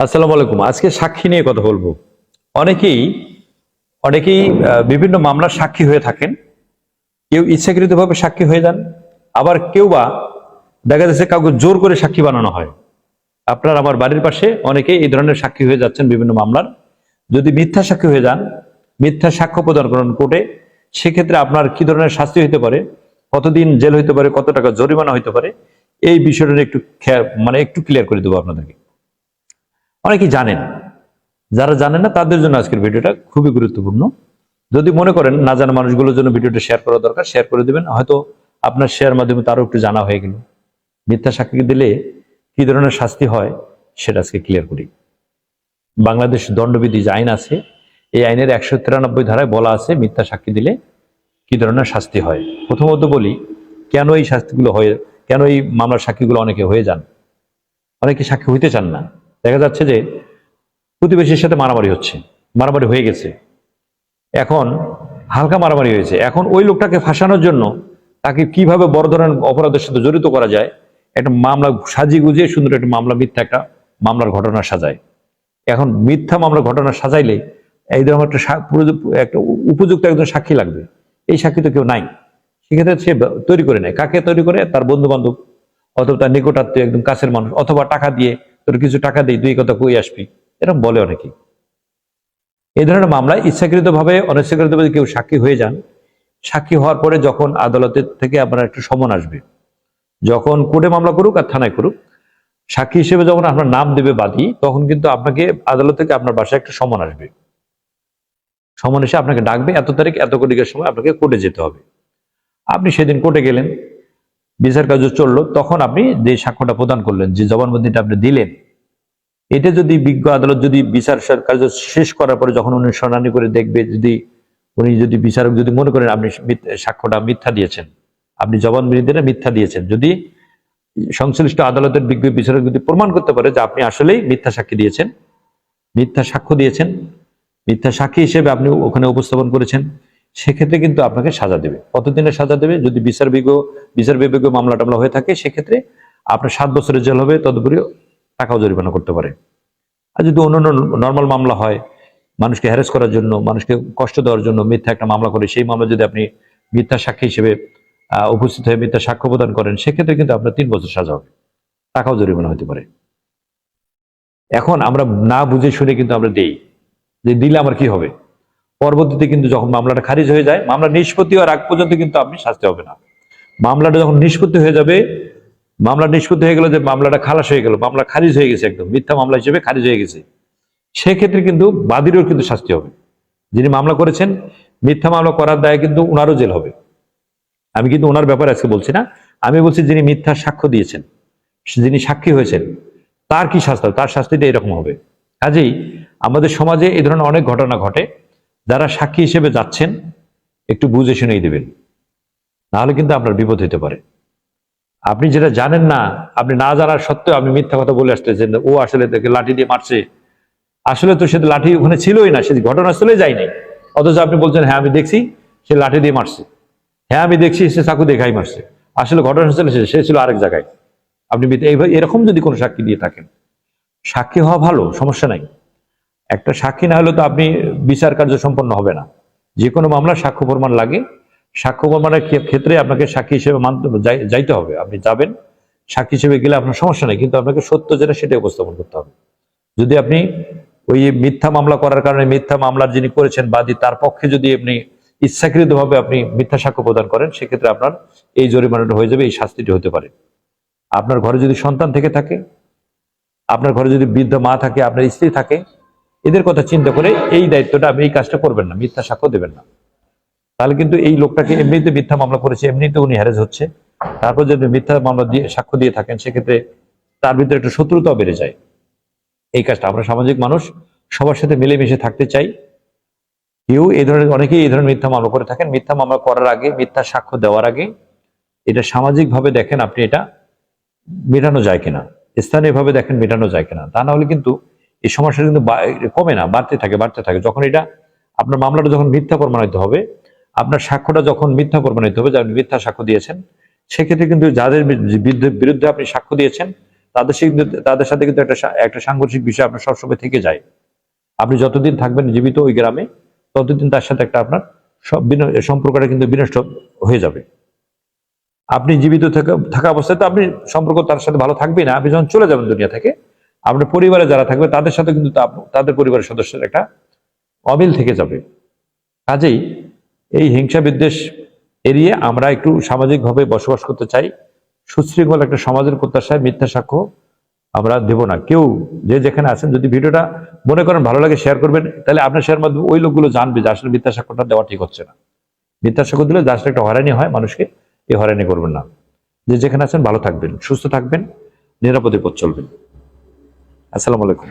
আসসালামু আলাইকুম। আজকে সাক্ষী নিয়ে কথা বলব। অনেকেই অনেকেই বিভিন্ন মামলার সাক্ষী হয়ে থাকেন। কেউ ইচ্ছাকৃতভাবে সাক্ষী হয়ে যান। আবার কেউ বা দেখা যাচ্ছে কাউকে জোর করে সাক্ষী বানানো হয়। আপনার আমার বাড়ির পাশে অনেকেই এই ধরনের সাক্ষী হয়ে যাচ্ছেন বিভিন্ন মামলার। যদি মিথ্যা সাক্ষী হয়ে যান, মিথ্যা সাক্ষ্য প্রদান করেন কোর্টে, সেক্ষেত্রে আপনার কি ধরনের শাস্তি হইতে পারে? কতদিন জেল হইতে পারে? কত টাকা জরিমানা হইতে পারে? এই বিষয়টা একটু মানে একটু ক্লিয়ার করে দেবো আপনাদেরকে। অনেকেই জানেন। যারা জানেন না, তাদের জন্য আজকের ভিডিওটা খুবই গুরুত্বপূর্ণ। যদি মনে করেন না জানা মানুষগুলোর জন্য ভিডিওটা শেয়ার করা দরকার শেয়ার করে দিবেন। হয়তো আপনার শেয়ার মাধ্যমে তারও একটু জানা হয়ে গেল। মিথ্যা সাক্ষী দিলে কি ধরনের শাস্তি হয়, সেটা আজকে ক্লিয়ার করি। বাংলাদেশ দণ্ডবিধি যে আইন আছে, এই আইনের একশো তিরানব্বই ধারায় বলা আছে, মিথ্যা সাক্ষী দিলে কি ধরনের শাস্তি হয়? প্রথমত বলি, কেন এই শাস্তিগুলো হয়ে, কেন এই মামলার সাক্ষীগুলো অনেকে হয়ে যান? অনেকে সাক্ষী হইতে চান না। দেখা যাচ্ছে যে প্রতিবেশীর সাথে মারামারি হচ্ছে, মারামারি হয়ে গেছে। এখন হালকা মারামারি হয়েছে। এখন ওই লোকটাকে ফাঁসানোর জন্য তাকে কীভাবে বড় ধরনের অপরাধের সাথে জড়িত করা যায়, একটা মামলা সাজিয়ে গুজিয়ে সুন্দর একটা মামলা, মিথ্যা একটা মামলার ঘটনা সাজায়। এখন মিথ্যা মামলার ঘটনা সাজাইলে এই ধরনের একটা একটা উপযুক্ত একজন সাক্ষী লাগবে। এই সাক্ষী তো কেউ নাই। সেক্ষেত্রে সে তৈরি করে নেয়। কাকে তৈরি করে? তার বন্ধু বান্ধব অথবা তার নিকটাত্মীয় একদম কাছের মানুষ, অথবা টাকা দিয়ে তোর কিছু টাকা দুই কথা কই আসবি? এরকম বলে অনেকেই। এই ধরনের মামলায় ইচ্ছাকৃতভাবে, অনিচ্ছাকৃতভাবে কেউ সাক্ষী হয়ে যান। সাক্ষী হওয়ার পরে যখন আদালতের থেকে আপনার একটা সমন আসবে, যখন কোর্টে মামলা করুক আর থানায় করুক, সাক্ষী হিসেবে যখন আপনার নাম দেবে বাদী, তখন কিন্তু আপনাকে আদালত থেকে আপনার বাসায় একটা সমন আসবে। সমন এসে আপনাকে ডাকবে, এত তারিখ, এত কোটিকের সময় আপনাকে কোর্টে যেতে হবে। আপনি সেদিন কোর্টে গেলেন বিচার কার্য চলল, তখন আপনি যে সাক্ষ্যটা প্রদান করলেন, যে জবানবন্দিটা আপনি দিলেন এটা যদি বিজ্ঞ আদালত যদি বিচার কার্য শেষ করার পরে যখন উনি শুনানি করে দেখবে, যদি উনি যদি বিচারক যদি মনে করেন আপনি সাক্ষ্যটা মিথ্যা দিয়েছেন, আপনি জবানবন্দিটা মিথ্যা দিয়েছেন, যদি সংশ্লিষ্ট আদালতের বিজ্ঞ বিচারক যদি প্রমাণ করতে পারে যে আপনি আসলেই মিথ্যা সাক্ষী দিয়েছেন, মিথ্যা সাক্ষ্য দিয়েছেন, মিথ্যা সাক্ষী হিসেবে আপনি ওখানে উপস্থাপন করেছেন সেক্ষেত্রে কিন্তু আপনাকে সাজা দেবে। কতদিনের সাজা দেবে? যদি বিচার বিজ্ঞ, বিচার বিভাগ মামলা টামলা হয়ে থাকে, সেক্ষেত্রে আপনার সাত বছরের জেল হবে তদুপরি টাকাও জরিমানা করতে পারে। আর যদি অন্য নর্মাল মামলা হয়, মানুষকে হ্যারেস করার জন্য, মানুষকে কষ্ট দেওয়ার জন্য মিথ্যা একটা মামলা করে, সেই মামলা যদি আপনি মিথ্যা সাক্ষী হিসেবে উপস্থিত হয়ে মিথ্যা সাক্ষ্য প্রদান করেন, সেক্ষেত্রে কিন্তু আপনার তিন বছর সাজা হবে। টাকাও জরিমানা হতে পারে। এখন আমরা না বুঝে শুনে কিন্তু আমরা দেই যে দিলে আমার কি হবে? পরবর্তীতে কিন্তু যখন মামলাটা খারিজ হয়ে যায়, মামলা নিষ্পত্তি হওয়ার আগ পর্যন্ত কিন্তু আপনি শাস্তি হবে না। মামলাটা যখন নিষ্পত্তি হয়ে যাবে, মামলা নিষ্পত্তি হয়ে গেল যে মামলাটা খালাস হয়ে গেল, মামলা খারিজ হয়ে গেছে একদম, মিথ্যা মামলা হিসেবে খারিজ হয়ে গেছে। সেক্ষেত্রে কিন্তু বাদীরও কিন্তু শাস্তি হবে। যিনি মামলা করেছেন, মিথ্যা মামলা করার দায়ে কিন্তু ওনারও জেল হবে। আমি কিন্তু ওনার ব্যাপারে আজকে বলছি না। আমি বলছি যিনি মিথ্যা সাক্ষ্য দিয়েছেন, যিনি সাক্ষী হয়েছেন, তার কি শাস্তি তার শাস্তিটা এরকম হবে। কাজেই আমাদের সমাজে এই ধরনের অনেক ঘটনা ঘটে। যারা সাক্ষী হিসেবে যাচ্ছেন, একটু বুঝে শুনেই দেবেন। নাহলে কিন্তু আপনার বিপদ হতে পারে। আপনি যেটা জানেন না, আপনি না জানার সত্ত্বেও আপনি মিথ্যা কথা বলে আসতেছেন, ও আসলে তাকে লাঠি দিয়ে মারছে। আসলে তো সে লাঠি ওখানে ছিলই না, সে ঘটনাস্থলে যায় নাই। অথচ আপনি বলছেন হ্যাঁ আমি দেখছি সে লাঠি দিয়ে মারছে। হ্যাঁ আমি দেখছি সে চাকু দেখাই মারছে। আসলে ঘটনাস্থলে সে- সে ছিল আরেক জায়গায়। আপনি এরকম যদি কোনো সাক্ষী দিয়ে থাকেন, সাক্ষী হওয়া ভালো, সমস্যা নাই। একটা সাক্ষী না হলে তো আপনি বিচার কার্য সম্পন্ন হবে না। যে কোনো মামলার সাক্ষ্য প্রমাণ লাগে। সাক্ষ্য প্রমাণের ক্ষেত্রে আপনাকে সাক্ষী হিসেবে মানতে যাইতে হবে। আপনি যাবেন, সাক্ষী হিসেবে গেলে আপনার সমস্যা নেই, কিন্তু আপনাকে সত্য যেটা সেটা উপস্থাপন করতে হবে। যদি আপনি ওই মিথ্যা মামলা করার কারণে মিথ্যা মামলার যিনি করেছেন বাদী, তার পক্ষে যদি আপনি ইচ্ছাকৃতভাবে আপনি মিথ্যা সাক্ষ্য প্রদান করেন, সেক্ষেত্রে আপনার এই জরিমানাটা হয়ে যাবে, এই শাস্তিটি হতে পারে। আপনার ঘরে যদি সন্তান থেকে থাকে, আপনার ঘরে যদি বৃদ্ধ মা থাকে, আপনার স্ত্রী থাকে এদের কথা চিন্তা করে এই দায়িত্বটা আপনি এই কাজটা করবেন না, মিথ্যা সাক্ষ্য দেবেন না। তাহলে কিন্তু এই লোকটাকে এমনিতে মিথ্যা মামলা করেছে এমনিতে উনি হ্যারেজ হচ্ছে। তারপর যদি মিথ্যা মামলা দিয়ে সাক্ষ্য দিয়ে থাকেন, সেক্ষেত্রে তার ভিতরে একটা শত্রুতাও বেড়ে যায়। এই কাজটা আমরা সামাজিক মানুষ, সবার সাথে মিলেমিশে থাকতে চাই। কেউ এই ধরনের, অনেকেই এই ধরনের মিথ্যা মামলা করে থাকেন। মিথ্যা মামলা করার আগে, মিথ্যা সাক্ষ্য দেওয়ার আগে এটা সামাজিকভাবে দেখেন আপনি এটা মেটানো যায় কিনা। স্থানীয়ভাবে দেখেন মেটানো যায় কিনা। তা না হলে কিন্তু এই সমস্যা কিন্তু কমে না, বাড়তে থাকে বাড়তে থাকে। যখন এটা আপনার মামলাটা যখন মিথ্যা প্রমাণিত হবে, আপনার সাক্ষ্যটা যখন মিথ্যা প্রমাণিত হবে, যে মিথ্যা সাক্ষ্য দিয়েছেন, সেক্ষেত্রে কিন্তু যাদের বিরুদ্ধে আপনি সাক্ষ্য দিয়েছেন, তাদের তাদের সাথে কিন্তু একটা একটা সাংঘর্ষিক বিষয় আপনার সবসময় থেকে যায়। আপনি যতদিন থাকবেন জীবিত ওই গ্রামে, ততদিন তার সাথে একটা আপনার সম্পর্কটা কিন্তু বিনষ্ট হয়ে যাবে। আপনি জীবিত থাকা অবস্থায় তো আপনি সম্পর্ক তার সাথে ভালো থাকবেই না। আপনি যখন চলে যাবেন দুনিয়া থেকে আপনার পরিবারে যারা থাকবে, তাদের সাথে কিন্তু তাদের পরিবারের সদস্যের একটা অমিল থেকে যাবে। কাজেই এই হিংসা বিদ্বেষ এড়িয়ে আমরা একটু সামাজিকভাবে বসবাস করতে চাই। সুশৃঙ্খল একটা সমাজের প্রত্যাশায় মিথ্যা সাক্ষ্য আমরা দেব না। কেউ যে যেখানে আছেন, যদি ভিডিওটা মনে করেন ভালো লাগে শেয়ার করবেন, তাহলে আপনার শেয়ার মাধ্যমে ওই লোকগুলো জানবে যে আসলে মিথ্যা সাক্ষ্যটা দেওয়া ঠিক হচ্ছে না। মিথ্যা সাক্ষ্য দিলে যে একটা হয়রানি হয় মানুষকে, এই হয়রানি করবেন না। যে যেখানে আছেন, ভালো থাকবেন, সুস্থ থাকবেন, নিরাপদে পথ চলবেন। আসসালামু আলাইকুম।